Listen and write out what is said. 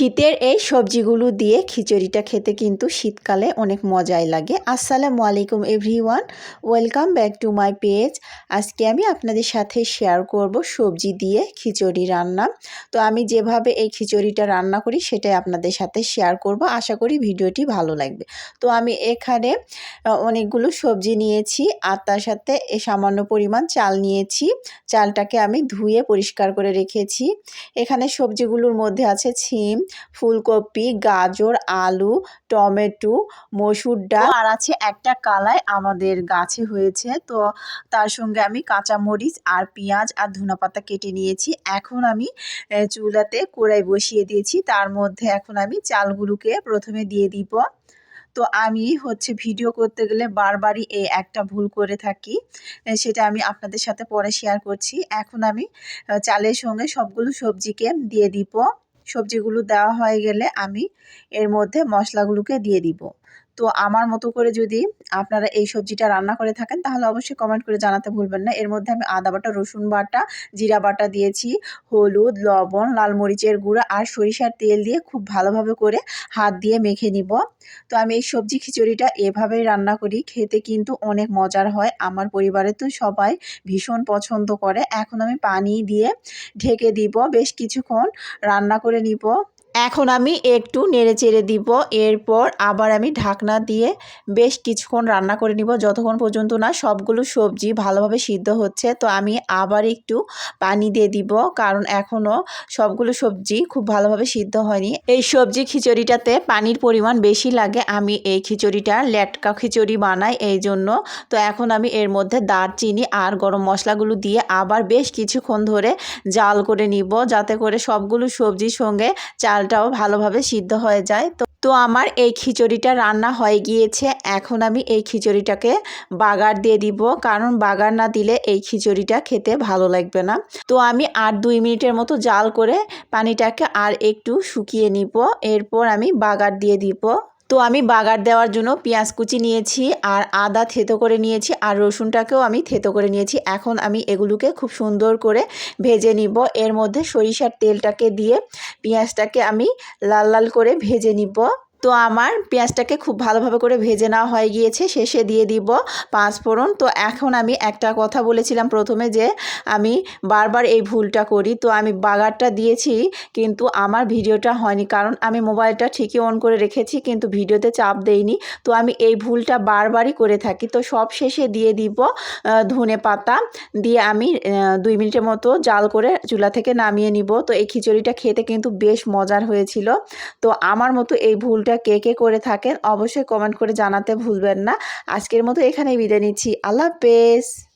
শীতের এই সবজিগুলো দিয়ে খিচুড়িটা খেতে কিন্তু শীতকালে অনেক মজাই লাগে। আসসালামু আলাইকুম everyone, welcome back to my page. আজকে আমি আপনাদের সাথে শেয়ার করব সবজি দিয়ে খিচুড়ি রান্না। তো আমি যেভাবে এই খিচুড়িটা রান্না করি সেটাই আপনাদের সাথে শেয়ার করব। আশা করি ভিডিওটি ভালো লাগবে। তো আমি এখানে অনেকগুলো সবজি নিয়েছি আর তার সাথে এ সামান্য পরিমাণ চাল নিয়েছি। চালটাকে আমি ধুয়ে পরিষ্কার করে রেখেছি। এখানে সবজিগুলোর মধ্যে আছে ছিম ফুলকপি, গাজর, আলু, টমেটো, মসুর ডাল। আর আছে একটা কালাই আমাদের গাছে হয়েছে। তো তার সঙ্গে আমি কাঁচামরিচ আর পেঁয়াজ আর ধনেপাতা কেটে নিয়েছি। এখন আমি চুলাতে কড়াই বসিয়ে দিয়েছি। তার মধ্যে এখন আমি চালগুলোকে প্রথমে দিয়ে দিব। তো আমি হচ্ছে ভিডিও করতে গেলে বারবারই এই একটা ভুল করে থাকি। সেটা আমি আপনাদের সাথে পরে শেয়ার করছি। এখন আমি চালের সঙ্গে সবগুলো সবজিকে দিয়ে দিব। সবজিগুলো দেওয়া হয়ে গেলে আমি এর মধ্যে মশলাগুলোকে দিয়ে দিব। তো আমার মতো করে যদি আপনারা এই সবজিটা রান্না করে থাকেন, তাহলে অবশ্যই কমেন্ট করে জানাতে ভুলবেন না। এর মধ্যে আমি আদা বাটা, রসুন বাটা, জিরা বাটা দিয়েছি, হলুদ, লবণ, লাল মরিচের গুঁড়া আর সরিষার তেল দিয়ে খুব ভালোভাবে করে হাত দিয়ে মেখে নিব। তো আমি এই সবজি খিচুড়িটা এভাবেই রান্না করি, খেতে কিন্তু অনেক মজার হয়। আমার পরিবারে তো সবাই ভীষণ পছন্দ করে। এখন আমি পানি দিয়ে ঢেকে দিব, বেশ কিছুক্ষণ রান্না করে নিব। এখন আমি একটু নেড়ে চেড়ে দিব, এরপর আবার আমি ঢাকনা দিয়ে বেশ কিছুক্ষণ রান্না করে নিব। যতক্ষণ পর্যন্ত না সবগুলো সবজি ভালোভাবে সিদ্ধ হচ্ছে, তো আমি আবার একটু পানি দিয়ে দিব, কারণ এখনও সবগুলো সবজি খুব ভালোভাবে সিদ্ধ হয়নি। এই সবজি খিচুড়িটাতে পানির পরিমাণ বেশি লাগে, আমি এই খিচুড়িটা লেটকা খিচুড়ি বানাই এই জন্য। তো এখন আমি এর মধ্যে দারচিনি আর গরম মশলাগুলো দিয়ে আবার বেশ কিছুক্ষণ ধরে জাল করে নিব, যাতে করে সবগুলো সবজির সঙ্গে চালটাও ভালোভাবে সিদ্ধ হয়ে যায়। তো তো আমার এই খিচুড়িটা রান্না হয়ে গিয়েছে। এখন আমি এই খিচুড়িটাকে বাগার দিয়ে দিব। কারণ বাগার না দিলে এই খিচুড়িটা খেতে ভালো লাগবে না। তো আমি আর দুই মিনিটের মতো জাল করে পানিটাকে আর একটু শুকিয়ে নিব। এরপর আমি বাগার দিয়ে দিব। তো আমি বাগার দেওয়ার জন্য পেঁয়াজ কুচি নিয়েছি আর আদা থেতো করে নিয়েছি আর রসুনটাকেও আমি থেতো করে নিয়েছি। এখন আমি এগুলোকে খুব সুন্দর করে ভেজে নিব। এর মধ্যে সরিষার তেলটাকে দিয়ে পেঁয়াজটাকে আমি লাল লাল করে ভেজে নিব। তো আমার পেঁয়াজটাকে খুব ভালোভাবে করে ভেজে নেওয়া হয়ে গিয়েছে। শেষে দিয়ে দিব পাঁচ ফোড়ন। তো এখন আমি একটা কথা বলেছিলাম প্রথমে যে আমি বারবার এই ভুলটা করি। তো আমি বাগারটা দিয়েছি কিন্তু আমার ভিডিওটা হয়নি কারণ আমি মোবাইলটা ঠিকই অন করে রেখেছি কিন্তু ভিডিওতে চাপ দেইনি। তো আমি এই ভুলটা বারবারই করে থাকি। তো সব শেষে দিয়ে দিব ধনে পাতা দিয়ে আমি দুই মিনিটের মতো জাল করে চুলা থেকে নামিয়ে নিব। তো এই খিচুড়িটা খেতে কিন্তু বেশ মজার হয়েছিল। তো আমার মতো এই ভুলটা কে কে করে থাকেন অবশ্যই কমেন্ট করে জানাতে ভুলবেন না। আজকের মতো এখানেই বিদায় নিচ্ছি। আল্লাহ হাফেজ।